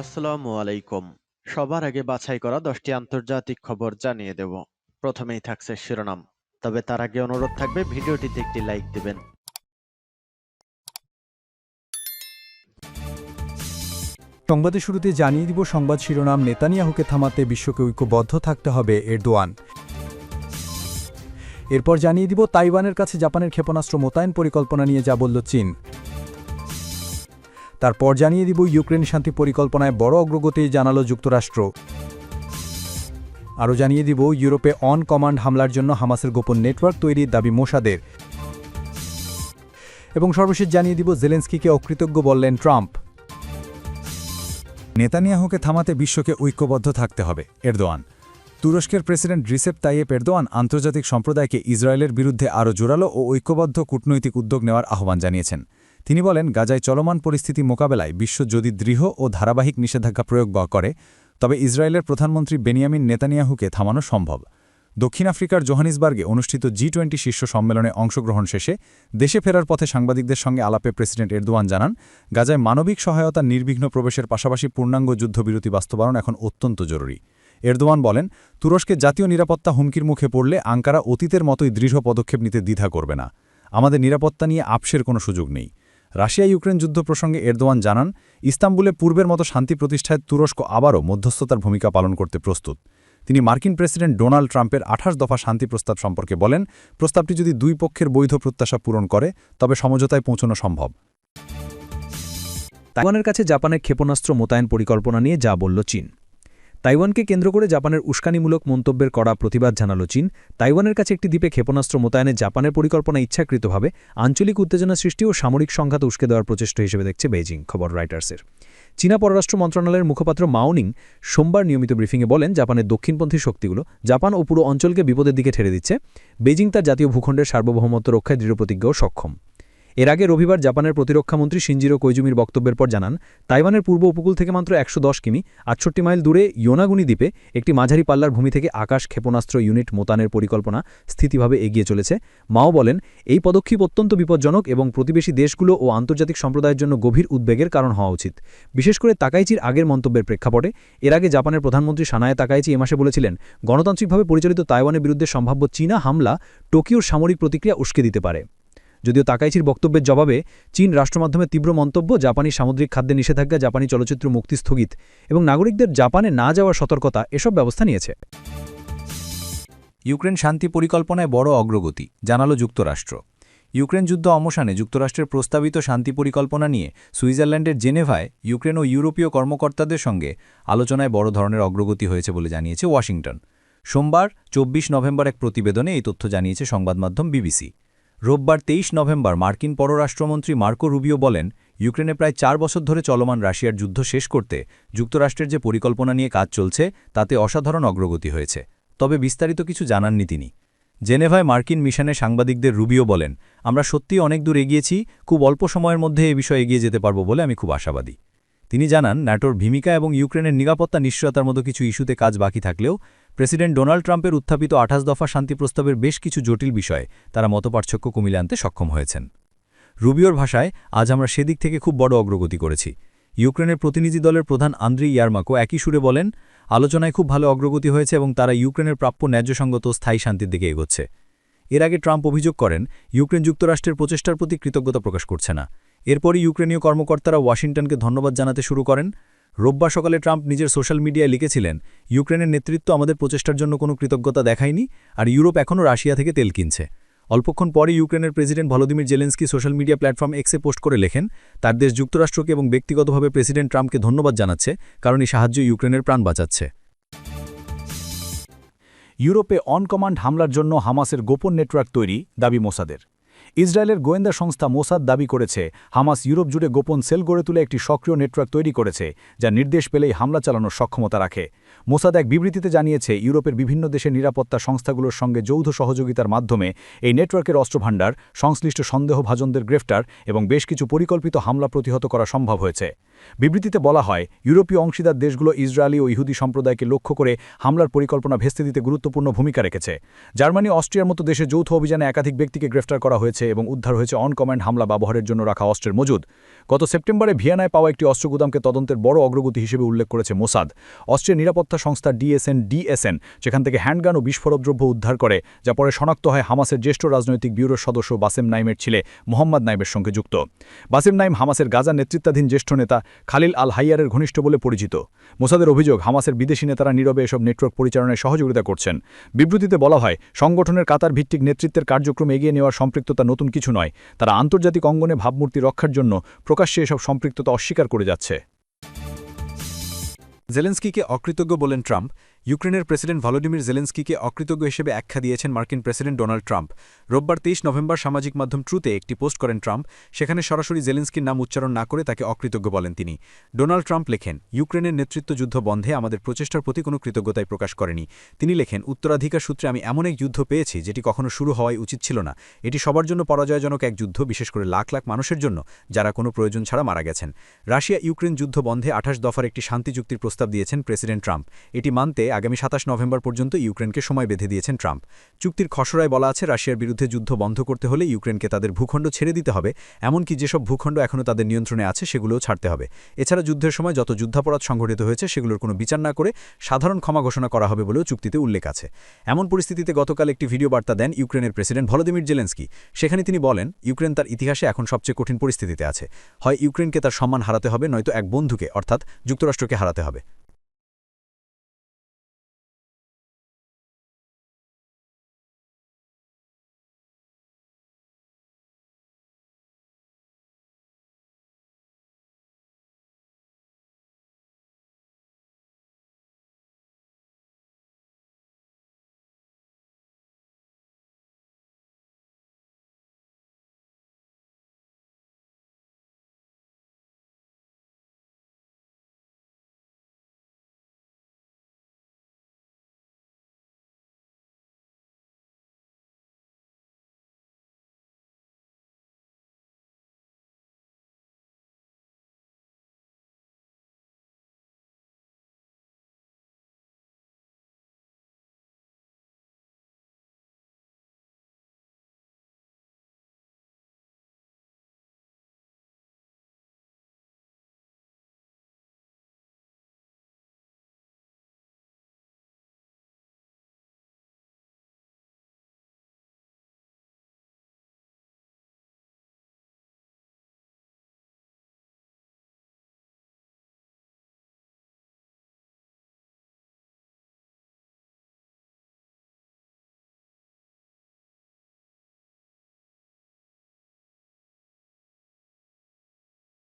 আসসালামু আলাইকুম। সবার আগে বাছাই করা দশটি আন্তর্জাতিক খবর জানিয়ে দেব। প্রথমেই থাকছে শিরোনাম। তবে তার আগে অনুরোধ থাকবে, ভিডিওটিতে একটি লাইক দিবেন। সংবাদের শুরুতে জানিয়ে দিব, সংবাদ শিরোনাম, নেতানিয়াহুকে থামাতে বিশ্বকে ঐক্যবদ্ধ থাকতে হবে এরদোয়ান। এরপর জানিয়ে দিব, তাইওয়ানের কাছে জাপানের ক্ষেপণাস্ত্র মোতায়েন পরিকল্পনা নিয়ে যা বলল চীন। তারপর জানিয়ে দিব ইউক্রেন শান্তি পরিকল্পনায় বড় অগ্রগতি জানালো যুক্তরাষ্ট্র। আরও জানিয়ে দিব, ইউরোপে অন কমান্ড হামলার জন্য হামাসের গোপন নেটওয়ার্ক তৈরির দাবি মোসাদের। এবং সর্বশেষ জানিয়ে দিব, জেলেন্সকিকে অকৃতজ্ঞ বললেন ট্রাম্প। নেতানিয়াহুকে থামাতে বিশ্বকে ঐক্যবদ্ধ থাকতে হবে, এরদোয়ান। তুরস্কের প্রেসিডেন্ট রিসেপ তাইয়েপ এরদোয়ান আন্তর্জাতিক সম্প্রদায়কে ইসরায়েলের বিরুদ্ধে আরও জোরালো ও ঐক্যবদ্ধ কূটনৈতিক উদ্যোগ নেওয়ার আহ্বান জানিয়েছেন। তিনি বলেন, গাজায় চলমান পরিস্থিতি মোকাবেলায় বিশ্ব যদি দৃঢ় ও ধারাবাহিক নিষেধাজ্ঞা প্রয়োগ করে, তবে ইসরায়েলের প্রধানমন্ত্রী বেনিয়ামিন নেতানিয়াহুকে থামানো সম্ভব। দক্ষিণ আফ্রিকার জোহানিসবার্গে অনুষ্ঠিত জি টোয়েন্টি শীর্ষ সম্মেলনে অংশগ্রহণ শেষে দেশে ফেরার পথে সাংবাদিকদের সঙ্গে আলাপে প্রেসিডেন্ট এরদোয়ান জানান, গাজায় মানবিক সহায়তা, নির্বিঘ্ন প্রবেশের পাশাপাশি পূর্ণাঙ্গ যুদ্ধবিরতি বাস্তবায়ন এখন অত্যন্ত জরুরি। এরদোয়ান বলেন তুরস্কে জাতীয় নিরাপত্তা হুমকির মুখে পড়লে আঙ্কারা অতীতের মতোই দৃঢ় পদক্ষেপ নিতে দ্বিধা করবে না। আমাদের নিরাপত্তা নিয়ে আপসের কোনো সুযোগ নেই। রাশিয়া ইউক্রেন যুদ্ধ প্রসঙ্গে এরদোয়ান জানান, ইস্তাম্বুলে পূর্বের মতো শান্তি প্রতিষ্ঠায় তুরস্ক আবারও মধ্যস্থতার ভূমিকা পালন করতে প্রস্তুত। তিনি মার্কিন প্রেসিডেন্ট ডোনাল্ড ট্রাম্পের আঠাশ দফা শান্তি প্রস্তাব সম্পর্কে বলেন, প্রস্তাবটি যদি দুই পক্ষের বৈধ প্রত্যাশা পূরণ করে, তবে সমঝোতায় পৌঁছানো সম্ভব। তাইওয়ানের কাছে জাপানের ক্ষেপণাস্ত্র মোতায়েন পরিকল্পনা নিয়ে যা বলল চীন। তাইওয়ানকে কেন্দ্র করে জাপানের উস্কানিমূলক মন্তব্যের কড়া প্রতিবাদ জানালো চীন। তাইওয়ানের কাছে একটি দ্বীপে ক্ষেপণাস্ত্র মোতায়েনে জাপানের পরিকল্পনা ইচ্ছাকৃতভাবে আঞ্চলিক উত্তেজনা সৃষ্টি ও সামরিক সংঘাত উস্কে দেওয়ার প্রচেষ্টা হিসেবে দেখছে বেইজিং, খবর রাইটার্সের। চীনা পররাষ্ট্র মন্ত্রণালয়ের মুখপাত্র মাওনিং সোমবার নিয়মিত ব্রিফিংয়ে বলেন, জাপানের দক্ষিণপন্থী শক্তিগুলো জাপান ও পুরো অঞ্চলকে বিপদের দিকে ঠেলে দিচ্ছে। বেজিং তার জাতীয় ভূখণ্ডের সার্বভৌমত্ব রক্ষায় দৃঢ়প্রতিজ্ঞ সক্ষম। এর আগে রবিবার জাপানের প্রতিরক্ষামন্ত্রী শিঞ্জিরো কৈজুমির বক্তব্যের পর জানান, তাইওয়ানের পূর্ব উপকূল থেকে মাত্র একশো দশ কিমি, আটষট্টি মাইল দূরে ইয়োনাগুনি দ্বীপে একটি মাঝারি পাল্লার ভূমি থেকে আকাশ ক্ষেপণাস্ত্র ইউনিট মোতানের পরিকল্পনা স্থিতিভাবে এগিয়ে চলেছে। মাও বলেন, এই পদক্ষেপ অত্যন্ত বিপজ্জনক এবং প্রতিবেশী দেশগুলো ও আন্তর্জাতিক সম্প্রদায়ের জন্য গভীর উদ্বেগের কারণ হওয়া উচিত। বিশেষ করে তাকাইচির আগের মন্তব্যের প্রেক্ষাপটে, এর আগে জাপানের প্রধানমন্ত্রী সানায় তাকাইচি এ মাসে বলেছিলেন, গণতান্ত্রিকভাবে পরিচালিত তাইওয়ানের বিরুদ্ধে সম্ভাব্য চীনা হামলা টোকিওর সামরিক প্রতিক্রিয়া উস্কে দিতে পারে। যদিও তাকাইচির বক্তব্যের জবাবে চীন রাষ্ট্রমাধ্যমের তীব্র মন্তব্য, জাপানি সামুদ্রিক খাদ্যে নিষেধাজ্ঞা, জাপানি চলচ্চিত্র মুক্তি স্থগিত এবং নাগরিকদের জাপানে না যাওয়ার সতর্কতা, এসব ব্যবস্থা নিয়েছে। ইউক্রেন শান্তি পরিকল্পনায় বড় অগ্রগতি, জানালো যুক্তরাষ্ট্র। ইউক্রেন যুদ্ধ অমসানে যুক্তরাষ্ট্রের প্রস্তাবিত শান্তি পরিকল্পনা নিয়ে সুইজারল্যান্ডের জেনেভায় ইউক্রেন ও ইউরোপীয় কর্মকর্তাদের সঙ্গে আলোচনায় বড় ধরনের অগ্রগতি হয়েছে বলে জানিয়েছে ওয়াশিংটন। সোমবার, চব্বিশ নভেম্বর এক প্রতিবেদনে এই তথ্য জানিয়েছে সংবাদমাধ্যম বিবিসি। রোববার তেইশ নভেম্বর মার্কিন পররাষ্ট্রমন্ত্রী মার্কো রুবিও বলেন, ইউক্রেনে প্রায় চার বছর ধরে চলমান রাশিয়ার যুদ্ধ শেষ করতে যুক্তরাষ্ট্রের যে পরিকল্পনা নিয়ে কাজ চলছে, তাতে অসাধারণ অগ্রগতি হয়েছে। তবে বিস্তারিত কিছু জানাননি তিনি। জেনেভায় মার্কিন মিশনে সাংবাদিকদের রুবিও বলেন, আমরা সত্যি অনেক দূর এগিয়েছি, খুব অল্প সময়ের মধ্যে এ বিষয়ে এগিয়ে যেতে পারব বলে আমি খুব আশাবাদী। তিনি জানান, ন্যাটোর ভূমিকা এবং ইউক্রেনের নিরাপত্তা নিশ্চয়তার মতো কিছু ইস্যুতে কাজ বাকি থাকলেও প্রেসিডেন্ট ডোনাল্ড ট্রাম্পের উত্থাপিত আঠাশ দফা শান্তি প্রস্তাবের বেশ কিছু জটিল বিষয়ে তারা মতপার্থক্য কমিলে আনতে সক্ষম হয়েছেন। রুবিওর ভাষায়, আজ আমরা সেদিক থেকে খুব বড় অগ্রগতি করেছি। ইউক্রেনের প্রতিনিধি দলের প্রধান আন্দ্রি ইয়ারমাকো একই সুরে বলেন, আলোচনায় খুব ভালো অগ্রগতি হয়েছে এবং তারা ইউক্রেনের প্রাপ্য ন্যায্যসঙ্গত স্থায়ী শান্তির দিকে এগোচ্ছে। এর আগে ট্রাম্প অভিযোগ করেন, ইউক্রেন যুক্তরাষ্ট্রের প্রচেষ্টার প্রতি কৃতজ্ঞতা প্রকাশ করছে না। এরপরই ইউক্রেনীয় কর্মকর্তারা ওয়াশিংটনকে ধন্যবাদ জানাতে শুরু করেন। রোববার সকালে ট্রাম্প নিজের সোশ্যাল মিডিয়ায় লিখেছিলেন, ইউক্রেনের নেতৃত্ব আমাদের প্রচেষ্টার জন্য কোনো কৃতজ্ঞতা দেখায়নি আর ইউরোপ এখনও রাশিয়া থেকে তেল কিনছে। অল্পক্ষণ পরে ইউক্রেনের president Volodymyr Zelensky social media platform এক্সে পোস্ট করে লেখেন, তার দেশ যুক্তরাষ্ট্রকে এবং ব্যক্তিগতভাবে প্রেসিডেন্ট ট্রাম্পকে ধন্যবাদ জানাচ্ছে, কারণ এই সাহায্য ইউক্রেনের প্রাণ বাঁচাচ্ছে। ইউরোপে অন কমান্ড হামলার জন্য হামাসের গোপন নেটওয়ার্ক তৈরি দাবি মোসাদের। ইসরায়েলের গোয়েন্দা সংস্থা মোসাদ দাবি করেছে, হামাস ইউরোপ জুড়ে গোপন সেল গড়ে তুলে একটি সক্রিয় নেটওয়ার্ক তৈরি করেছে, যা নির্দেশ পেলেই হামলা চালানোর সক্ষমতা রাখে। মোসাদ এক বিবৃতিতে জানিয়েছে, ইউরোপের বিভিন্ন দেশের নিরাপত্তা সংস্থাগুলোর সঙ্গে যৌথ সহযোগিতার মাধ্যমে এই নেটওয়ার্কের অস্ত্রভাণ্ডার, সংশ্লিষ্ট সন্দেহভাজনদের গ্রেফতার এবং বেশ কিছু পরিকল্পিত হামলা প্রতিহত করা সম্ভব হয়েছে। বিবৃতিতে বলা হয়, ইউরোপীয় অংশীদার দেশগুলো ইসরায়েলি ও ইহুদি সম্প্রদায়কে লক্ষ্য করে হামলার পরিকল্পনা ভেস্তে দিতে গুরুত্বপূর্ণ ভূমিকা রেখেছে। জার্মানি, অস্ট্রিয়ার মতো দেশে যৌথ অভিযানে একাধিক ব্যক্তিকে গ্রেফতার করা হয়েছে এবং উদ্ধার হয়েছে অন হামলা ব্যবহারের জন্য রাখা অস্ত্রের মজুদ। গত সেপ্টেম্বরে ভিয়েনায় পাওয়া একটি অস্ত্রগুদামকে তদন্তের বড় অগ্রগতি হিসেবে উল্লেখ করেছে মোসাদ। অস্ট্রিয়ার সংস্থা ডিএসএন ডিএসএন সেখান থেকে হ্যান্ডগান ও বিস্ফোরক দ্রব্য উদ্ধার করে, যা পরে শনাক্ত হয় হামাসের জ্যেষ্ঠ রাজনৈতিক ব্যুরোর সদস্য বাসেম নাইমের ছেলে মোহাম্মদ নাইমের সঙ্গে যুক্ত। বাসেম নাইম হামাসের গাজা নেতৃত্বাধীন জ্যেষ্ঠ নেতা খালিল আল হাইয়ারের ঘনিষ্ঠ বলে পরিচিত। মোসাদের অভিযোগ, হামাসের বিদেশি নেতারা নীরবে এসব নেটওয়ার্ক পরিচালনায় সহযোগিতা করছেন। বিবৃতিতে বলা হয়, সংগঠনের কাতার ভিত্তিক নেতৃত্বের কার্যক্রম এগিয়ে নেওয়ার সম্পৃক্ততা নতুন কিছু নয়। তারা আন্তর্জাতিক অঙ্গনে ভাবমূর্তি রক্ষার জন্য প্রকাশ্যে এসব সম্পৃক্ততা অস্বীকার করে যাচ্ছে। জেলেন্সকিকে অকৃতজ্ঞ বলেন ট্রাম্প ইউক্রেনের প্রেসিডেন্ট ভলোডিমির জেলেন্সকিকে অকৃতজ্ঞ হিসেবে আখ্যা দিয়েছেন মার্কিন প্রেসিডেন্ট ডোনাল্ড ট্রাম্প। রোববার তেইশ নভেম্বর সামাজিক মাধ্যম ট্রুতে একটি পোস্ট করেন ট্রাম্প, সেখানে সরাসরি জেলেন্সকির নাম উচ্চারণ না করে তাকে অকৃতজ্ঞ বলেন তিনি। ডোনাল্ড ট্রাম্প লেখেন, ইউক্রেনের নেতৃত্ব যুদ্ধ বন্ধে আমাদের প্রচেষ্টার প্রতি কোনো কৃতজ্ঞতাই প্রকাশ করেনি। তিনি লেখেন, উত্তরাধিকার সূত্রে আমি এমন এক যুদ্ধ পেয়েছি যেটি কখনো শুরু হওয়াই উচিত ছিল না। এটি সবার জন্য পরাজয়জনক এক যুদ্ধ, বিশেষ করে লাখ লাখ মানুষের জন্য, যারা কোনো প্রয়োজন ছাড়া মারা গেছেন। রাশিয়া ইউক্রেন যুদ্ধ বন্ধে আঠাশ দফার একটি শান্তি চুক্তির প্রস্তাব দিয়েছেন প্রেসিডেন্ট ট্রাম্প। এটি মানতে আগামী সাতাশ নভেম্বর পর্যন্ত ইউক্রেনকে সময় বেঁধে দিয়েছেন ট্রাম্প। চুক্তির খসড়ায় বলা আছে, রাশিয়ার বিরুদ্ধে যুদ্ধ বন্ধ করতে হলে ইউক্রেনকে তাদের ভূখণ্ড ছেড়ে দিতে হবে, এমনকি যেসব ভূখণ্ড এখনও তাদের নিয়ন্ত্রণে আছে সেগুলোও ছাড়তে হবে। এছাড়া যুদ্ধের সময় যত যুদ্ধাপরাধ সংঘটিত হয়েছে সেগুলোর কোনো বিচার না করে সাধারণ ক্ষমা ঘোষণা করা হবে বলেও চুক্তিতে উল্লেখ আছে। এমন পরিস্থিতিতে গতকাল একটি ভিডিও বার্তা দেন ইউক্রেনের প্রেসিডেন্ট ভলোদিমির জেলেন্সকি। সেখানে তিনি বলেন, ইউক্রেন তার ইতিহাসে এখন সবচেয়ে কঠিন পরিস্থিতিতে আছে। হয় ইউক্রেনকে তার সম্মান হারাতে হবে, নয়তো এক বন্ধুকে, অর্থাৎ যুক্তরাষ্ট্রকে হারাতে হবে।